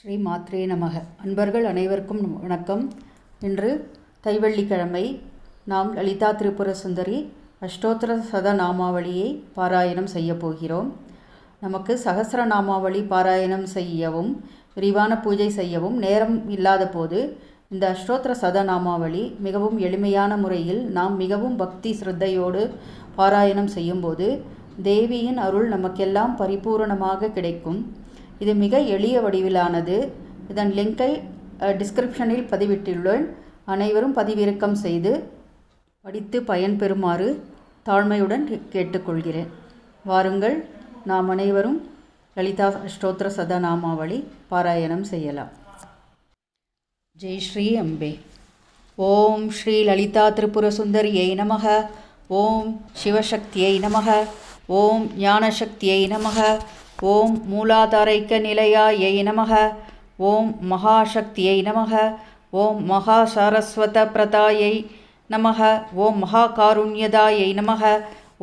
ஸ்ரீ மாத்ரே நமக. அன்பர்கள் அனைவருக்கும் வணக்கம். இன்று தைவள்ளிக்கிழமை நாம் லலிதா திரிபுர சுந்தரி அஷ்டோத்திர சதநாமாவளியை பாராயணம் செய்ய போகிறோம். நமக்கு சகசிரநாமாவளி பாராயணம் செய்யவும் விரிவான பூஜை செய்யவும் நேரம் இல்லாத போது இந்த அஷ்டோத்திர சதநாமாவளி மிகவும் எளிமையான முறையில் நாம் மிகவும் பக்தி சிரத்தையோடு பாராயணம் செய்யும்போது தேவியின் அருள் நமக்கெல்லாம் பரிபூரணமாக கிடைக்கும். இது மிக எளிய வடிவிலானது. இதன் லிங்கை டிஸ்கிரிப்ஷனில் பதிவிட்டுள்ளேன். அனைவரும் பதிவிறக்கம் செய்து படித்து பயன்பெறுமாறு தாழ்மையுடன் கேட்டுக்கொள்கிறேன். வாருங்கள் நாம் அனைவரும் லலிதா அஷ்டோத்திர சதநாமாவளி பாராயணம் செய்யலாம். ஜெய் ஸ்ரீ அம்பே. ஓம் ஸ்ரீ லலிதா திரிபுர சுந்தரியை நமக. ஓம் சிவசக்தியை நமக. ஓம் ஞானசக்தியை நமக. ஓம் மூலாதாரைக்க நிலையாயை நமக ஓம் மகாசக்தியை நமக ஓம் மகா சாரஸ்வத பிரதாயை நமக ஓம் மகாகாருண்யதாயை நமக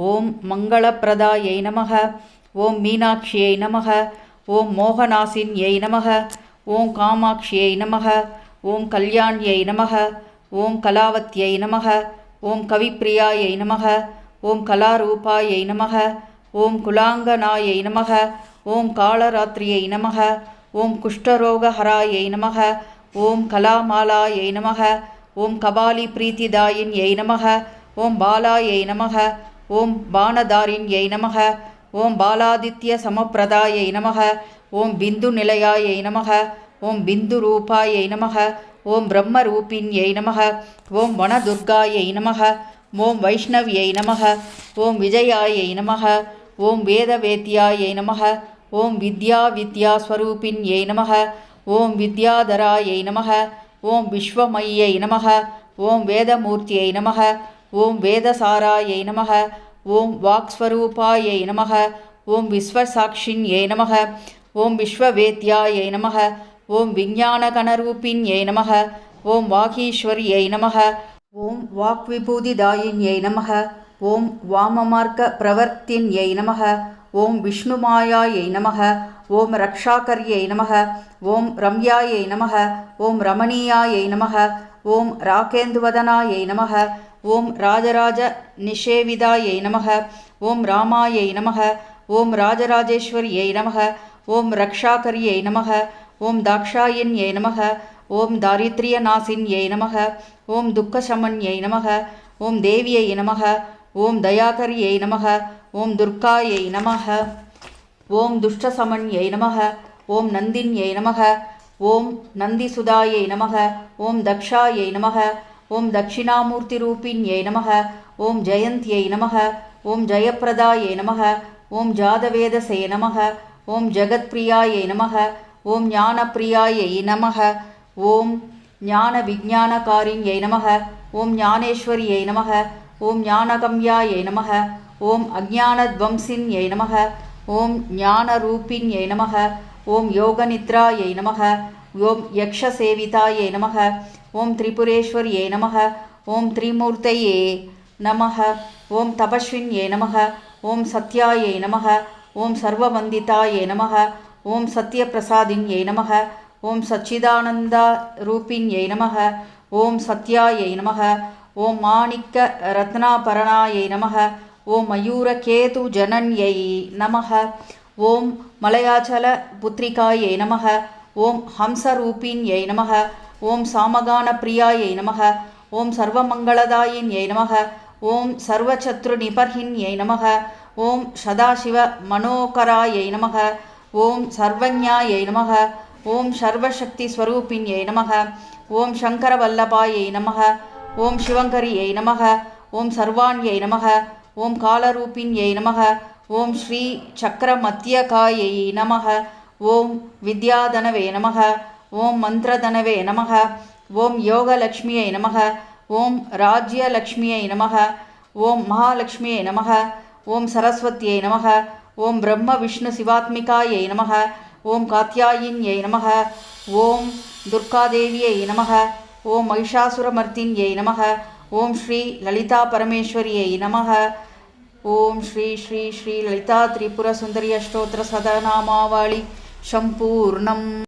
ஓம் மங்களப்பிரதாயை நமக ஓம் மீனாட்சியை நமக ஓம் மோகனாசின்யை நமக ஓம் காமாட்சியை நமக ஓம் கல்யாண்யை நமக ஓம் கலாவத்யை நமக ஓம் கவிப்பிரியாயை நமக ஓம் கலாரூபாயை நமக ஓம் குலாங்கனாயை நமக ஓம் காலராத்திரியை நமக ஓம் குஷ்டரோகஹராயை நமக ஓம் கலாமாலாயை நமக ஓம் கபாலி பிரீத்திதாயின் பிரீத்திதாயின்யை நமக ஓம் பாலாயை நமக ஓம் பானதாரின் பானதாரிண்யை நமக ஓம் பாலாதித்ய சமப்பிரதாயை நமக ஓம் பிந்து நிலையாயை நமக ஓம் பிந்து ரூபாயை நமக ஓம் பிரம்ம பிரம்மரூபிண்யை நமக ஓம் வனதுர்காயை நமக ஓம் வைஷ்ணவியை நமக ஓம் விஜயாயை நமக ஓம் வேத வேதவேத்யாயை நமக ஓம் வித்யா வித்யா ஸ்வரூபின் ஏ நமக ஓம் வித்யாதராயை நமக ஓம் விஸ்வமையை நமக ஓம் வேதமூர்த்தியை நமக ஓம் வேதசாராயை நமக ஓம் வாக்ஸ்வரூபாயை நமக ஓம் விஸ்வசாட்சிண்யை நமக ஓம் விஸ்வவேத்யாயை நமக ஓம் விஞ்ஞானகணரூபிண்யை நமக ஓம் வாகீஸ்வரியை நமக ஓம் வாக்விபூதிதாயின்யை நமக ஓம் வாமமார்க்க பிரவர்த்தின்யை நமக ஓம் விஷ்ணுமாயாயை நமக ஓம் ரக்ஷாகர்யை நமக ஓம் ரம்யாயை நமக ஓம் ரமணீயாயை நமக ஓம் ராகேந்துவதனாயை நமக ஓம் ராஜராஜ நிஷேவிதாயை நமக ஓம் ராமாயை நமக ஓம் ராஜராஜேஸ்வரியை நமக ஓம் ரக்ஷாகர்யை நமக ஓம் தாக்ஷாயின்யை நமக ஓம் தாரித்ரிய தாரித்ரியநாசின்யை நமக ஓம் துக்கசமன்யை நமக ஓம் தேவியை நமக ஓம் தயாகரியை நமக ஓம் துர்காயை நமக ஓம் துஷ்டசமன்யை நமக ஓம் நந்தின்யை நமக ஓம் நந்திசுதாயை நமக ஓம் தக்ஷாயை நமக ஓம் தட்சிணாமூர்த்தி தட்சிணாமூர்த்திரூபிண்யை நமக ஓம் ஜெயந்தியை நமக ஓம் ஜெயப்பிரதாயை நமக ஓம் ஜாதவேதசே நமக ஓம் ஜெகத்பிரியாயை நமக ஓம் ஞானப்பிரியாயை நமக ஓம் ஞான விஜானகாரிண்யை நமக ஓம் ஞானேஸ்வரியை நமக ஓம் ஞானகம்யாயை நமக ஓம் அஜானத்வம்சின்யை நமக ஓம் ஞானரூபிண்யை நமக ஓம் யோகநித்ராயை நமக ஓம் யக்ஷசேவிதாயை நமக ஓம் திரிபுரேஸ்வரியை நமக ஓம் திரிமூர்த்தையே நமக ஓம் தபஸ்வின்யை நமக ஓம் சத்யாயை நமக ஓம் சர்வவந்திதாயை நமக ஓம் சத்யபிரசாதின்யை நமக ஓம் சச்சிதானந்தா ரூபின்யை நமக ஓம் சத்யாயை நமக ஓம் மாணிக்க ரத்னாபரணாயை நமக ஓம் மயூரகேது ஜனன்யை நமக ஓம் மலையாச்சல புத்திரிகாயை நமக ஓம் ஹம்சரூபின்யை நமக ஓம் சாமகான பிரியாயை நமக ஓம் சர்வமங்களதாயின்யை நமக ஓம் சர்வச்சத்ரு நிபர்ஹின்யை நமக ஓம் சதாசிவ மனோகராயை நமக ஓம் சர்வஞாயை நமக ஓம் சர்வசக்தி ஸ்வரூபின்யை நமக ஓம் சங்கரவல்லபாயை நமக ஓம் சிவங்கரி ஏய் நமக ஓம் சர்வான் ஏய் நமக ஓம் காலரூபின் ஏய் நமக ஓம் ஸ்ரீ சக்கர சக்கரமத்தியகாயை நமக ஓம் வித்யாதனவே நமக ஓம் மந்திரதனவே நமக ஓம் யோகலக்ஷ்மியை நமக ஓம் ராஜ்யலக்ஷ்மியை நமக ஓம் மகாலட்சுமியை நமக ஓம் சரஸ்வத்தியை நமக ஓம் பிரம்ம விஷ்ணு சிவாத்மிகாயை நமக ஓம் காத்தியாயின்யை நமக ஓம் துர்காதேவியை நமக ஓம் மகிஷாசுரமர்த்தின்யை நமக. ஓம் ஸ்ரீ லலிதா பரமேஸ்வரியை நமக. ஓம் ஸ்ரீ ஸ்ரீ ஸ்ரீ லலிதா திரிபுர சுந்தரி அஷ்டோத்திர சதநாமாவளி. சம்பூர்ணம்.